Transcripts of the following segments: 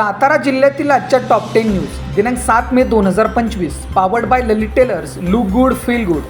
सातारा जिल्ह्यातील आजच्या top ten news दिनांक सात मे दोन हजार पंचवीस. Powered by Lalit tailors look good feel good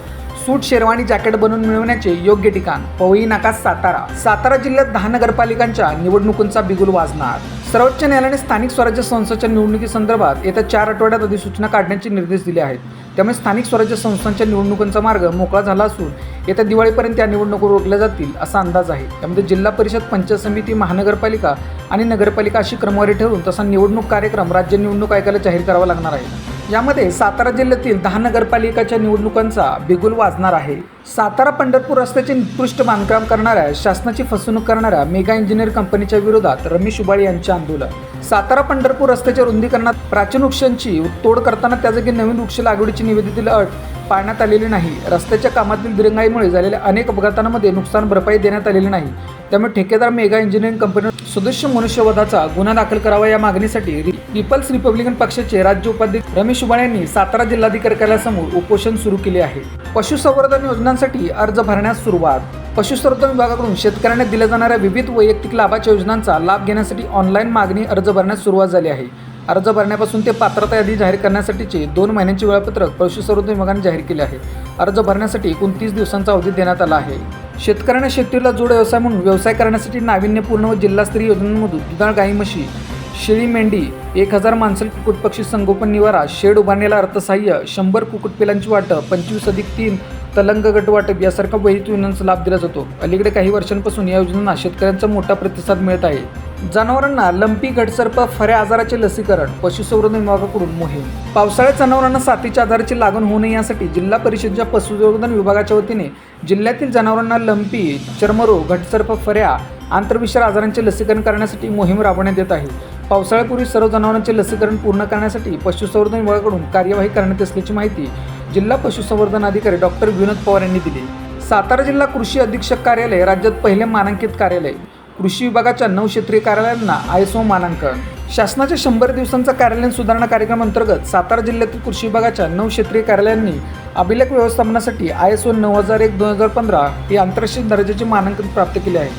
suit sherwani jacket बनवून मिळवण्याचे योग्य ठिकाण. पवई नाका सातारा. सातारा जिल्ह्यात दहा नगरपालिकांच्या निवडणुकांचा बिगुल वाजणार. सर्वोच्च न्यायालयाने स्थानिक स्वराज्य संस्थांच्या निवडणुकीसंदर्भात येत्या चार आठवड्यात अधिसूचना काढण्याचे निर्देश दिले आहेत. त्यामुळे स्थानिक स्वराज्य संस्थांच्या निवडणुकांचा मार्ग मोकळा झाला असून येत्या दिवाळीपर्यंत या निवडणुका रोखल्या जातील असा अंदाज आहे. त्यामध्ये जिल्हा परिषद पंचायत समिती महानगरपालिका आणि नगरपालिका अशी क्रमवारी ठरून तसा निवडणूक कार्यक्रम राज्य निवडणूक आयोगाला जाहीर करावा लागणार आहे. यामध्ये सातारा जिल्ह्यातील दहा नगरपालिकाच्या निवडणुकांचा बिगुल वाजणार आहे. सातारा पंढरपूर रस्त्याचे निकृष्ट बांधकाम करणाऱ्या शासनाची फसवणूक करणाऱ्या मेगा इंजिनियर कंपनीच्या विरोधात रमेश उबाळे यांचे आंदोलन. सातारा पंढरपूर रस्त्याच्या रुंदीकरणात प्राचीन वृक्षांची तोड करताना त्या जागी नवीन वृक्ष लागवडीची निवेदितील अट पाळण्यात आलेली नाही. रस्त्याच्या कामातील दिरंगाईमुळे झालेल्या अनेक अपघातांमध्ये नुकसान भरपाई देण्यात आलेली नाही. त्यामुळे ठेकेदार मेगा इंजिनिअरिंग कंपनी सदस्य मनुष्यवधाचा गुन्हा दाखल करावा या मागणीसाठी रि- पीपल्स रिपब्लिकन पक्षाचे राज्य उपाध्यक्ष रमेश उबाळे यांनी सातारा जिल्हाधिकारी कार्यालयासमोर उपोषण सुरू केले आहे. पशुसंवर्धन योजनांसाठी अर्ज भरण्यास सुरुवात पशुसंवर्धन विभागाकडून शेतकऱ्यांना दिल्या जाणाऱ्या विविध वैयक्तिक लाभाच्या योजनांचा लाभ घेण्यासाठी ऑनलाईन मागणी अर्ज भरण्यास सुरुवात झाली आहे. अर्ज भरण्यापासून ते पात्रता यादी जाहीर करण्यासाठीचे दोन महिन्यांचे वेळापत्रक पशुसंवर्धन विभागाने जाहीर केले आहे. अर्ज भरण्यासाठी एकूण तीस दिवसांचा अवधी देण्यात आला आहे. शेतकऱ्यांना शेतीला जोड व्यवसाय म्हणून व्यवसाय करण्यासाठी नाविन्यपूर्ण व जिल्हास्तरीय योजनांमधून दुधाळ गाई म्हशी शेळी मेंढी एक हजार माणसं कुक्कुट पक्षी संगोपन निवारा शेड उभारण्याला अर्थसहाय्य शंभर कुक्कुट पिलांची वाटप पंचवीस अधिक तीन तलंग गट वाटप यासारख्या वैयक्तिक योजनांचा लाभ दिला जातो. अलीकडे काही वर्षांपासून या योजनांना शेतकऱ्यांचा मोठा प्रतिसाद मिळत आहे. जनावरांना लंपी घटसर्प फऱ्या आजाराचे लसीकरण पशुसंवर्धन विभागाकडून मोहीम. पावसाळ्यात जनावरांना साथीच्या आजाराची लागण होऊ नये यासाठी जिल्हा परिषदेच्या पशुसंवर्धन विभागाच्या वतीने जिल्ह्यातील जनावरांना लंपी चर्मरोग घटसर्प फऱ्या आंतरविषार आजारांचे लसीकरण करण्यासाठी मोहीम राबवण्यात येत आहे. पावसाळ्यापूर्वी सर्व जनावरांचे लसीकरण पूर्ण करण्यासाठी पशुसंवर्धन विभागाकडून कार्यवाही करण्यात असल्याची माहिती जिल्हा पशुसंवर्धन अधिकारी डॉक्टर विनोद पवार यांनी दिली. सातारा जिल्हा कृषी अधीक्षक कार्यालय राज्यात पहिले मानांकित कार्यालय. कृषी विभागाच्या नऊ क्षेत्रीय कार्यालयांना आय एस ओ मानांकन शासनाच्या शंभर दिवसांचा कार्यालयीन सुधारणा कार्यक्रम अंतर्गत सातारा जिल्ह्यातील कृषी विभागाच्या नऊ क्षेत्रीय कार्यालयांनी अभिलेख व्यवस्थापनासाठी आय एस ओ नऊ हजार एक दोन हजार पंधरा ही आंतरराष्ट्रीय दर्जाचे मानांकन प्राप्त केले आहे.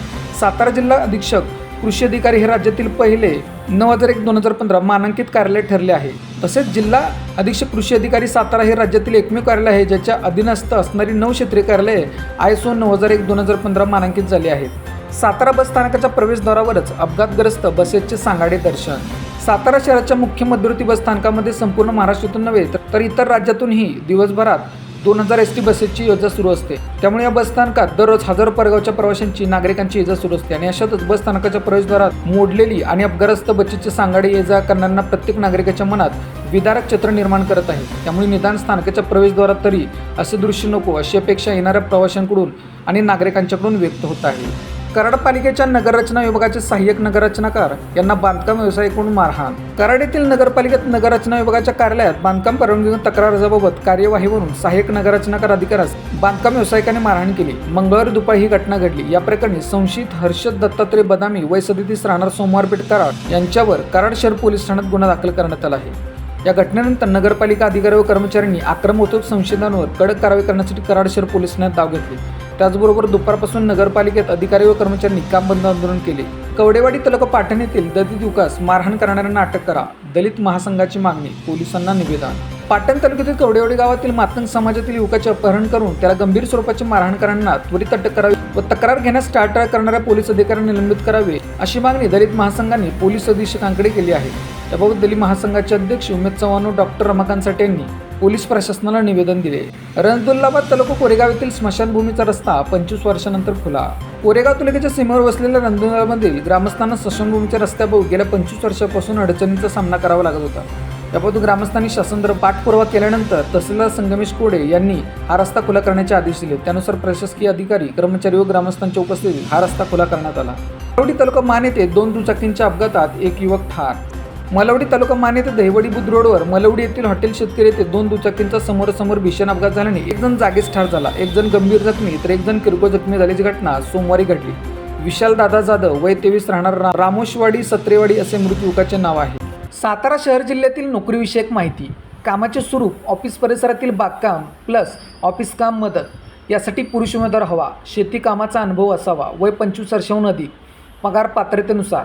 सातारा जिल्हा अधीक्षक कृषी अधिकारी हे राज्यातील पहिले नऊ हजार एक दोन हजार पंधरा मानांकित कार्यालय ठरले आहे. तसेच जिल्हा अधीक्षक कृषी अधिकारी सातारा हे राज्यातील एकमेव कार्यालय आहे ज्याच्या अधीनस्थ असणारी नऊ क्षेत्रीय कार्यालये आय एस ओ नऊ हजार एक दोन हजार पंधरा मानांकित झाली आहेत. सातारा बस स्थानकाच्या प्रवेशद्वारावरच अपघातग्रस्त बसेसचे सांगाडे दर्शन. सातारा शहराच्या मुख्य मध्यवर्ती बस स्थानकामध्ये संपूर्ण महाराष्ट्रातून नव्हे तर- तर इतर राज्यातूनही दिवसभरात दोन हजार एस टी बसेसची योजना सुरू असते. त्यामुळे या बस स्थानकात दररोज हजारो परगावच्या प्रवाशांची नागरिकांची ये जा सुरू असते आणि अशातच बसस्थानकाच्या प्रवेशद्वारात मोडलेली आणि अपघातग्रस्त बसेसचे सांगाडे ये जा करणाऱ्यांना प्रत्येक नागरिकाच्या मनात विदारक चित्र निर्माण करत आहे. त्यामुळे निदान स्थानकाच्या प्रवेशद्वारात तरी असे दृश्य नको अशी अपेक्षा येणाऱ्या प्रवाशांकडून आणि नागरिकांच्याकडून व्यक्त होत आहे. कराड पालिकेच्या नगररचना विभागाचे सहाय्यक नगररचनाकार यांना बांधकाम व्यावसायिकडून मारहाण. कराड येथील नगरपालिकेत नगररचना विभागाच्या कार्यालयात बांधकाम परवानगी तक्रार अर्जाबाबत कार्यवाहीवरून सहाय्यक नगररचनाकार अधिकाऱ्यास बांधकाम व्यावसायिकाने मारहाण केली. मंगळवारी दुपारी ही घटना घडली. या प्रकरणी संशयित हर्षद दत्तात्रय बदामी वय सदतीस राहणार सोमवारपेठ कराड यांच्यावर कराड शहर पोलीस ठाण्यात गुन्हा दाखल करण्यात आला आहे. या घटनेनंतर नगरपालिका अधिकारी व कर्मचाऱ्यांनी आक्रमक संशयितांवर कडक कारवाई करण्यासाठी कराड शहर पोलीस ठाण्यात धाव घेतली. त्याचबरोबर दुपारपासून नगरपालिकेत अधिकारी व कर्मचाऱ्यांनी काम बंद आंदोलन केले. कवडेवाडी तालुका पाटण येथील दलित युवकास मारहाण करणाऱ्यांना अटक करा. दलित महासंघाची मागणी पोलिसांना निवेदन. पाटण तालुक्यातील कवडेवाडी गावातील मातंग समाजातील युवकाचे अपहरण करून त्याला गंभीर स्वरूपाची मारहाण त्वरित अटक करावी व तक्रार घेण्यास टाळटाळ करणाऱ्या पोलीस अधिकाऱ्यांना निलंबित करावे अशी मागणी दलित महासंघाने पोलीस अधीक्षकांकडे केली आहे. त्याबाबत दलित महासंघाचे अध्यक्ष उमेद चव्हाण डॉक्टर रमाकांत साठे यांनी पोलीस प्रशासनाला निवेदन दिले. रणदुल्लाबाद तालुका कोरेगाव येथील स्मशानभूमीचा रस्ता पंचवीस वर्षानंतर खुला. कोरेगाव तालुक्याच्या सीमेवर वसलेल्या रणदुल्लामधील ग्रामस्थांना स्मशानभूमीच्या रस्त्याभाऊ गेल्या पंचवीस वर्षापासून अडचणीचा सामना करावा लागत होता. याबाबत ग्रामस्थांनी शासनद्र पाठपुरावा केल्यानंतर तहसीलदार संगमेश कोडे यांनी हा रस्ता खुला करण्याचे आदेश दिले. त्यानुसार प्रशासकीय अधिकारी कर्मचारी व ग्रामस्थांच्या उपस्थितीत हा रस्ता खुला करण्यात आला. तालुका मान येथे दोन दुचाकींच्या अपघातात एक युवक ठार. मलवडी तालुका मान दहिवडी बुद्ध रोडवर मलवडी येथील हॉटेल शेतकरी येथे दोन दुचाकींचा समोरासमोर भीषण अपघात झाल्याने एक जण जागीच ठार झाला. एक जण गंभीर जखमी तर एक जण किरकोळ जखमी झाल्याची घटना सोमवारी घडली. विशाल दादा जाधव वय तेवीस राहणार रा- रामोशवाडी सत्रेवाडी असे मृत युवकाचे नाव आहे. सातारा शहर जिल्ह्यातील नोकरीविषयक माहिती. कामाचे स्वरूप ऑफिस परिसरातील बागकाम प्लस ऑफिस काम मदत. यासाठी पुरुष उमेदवार हवा. शेती कामाचा अनुभव असावा. वय पंचवीस वर्षाहून अधिक. पगार पात्रतेनुसार.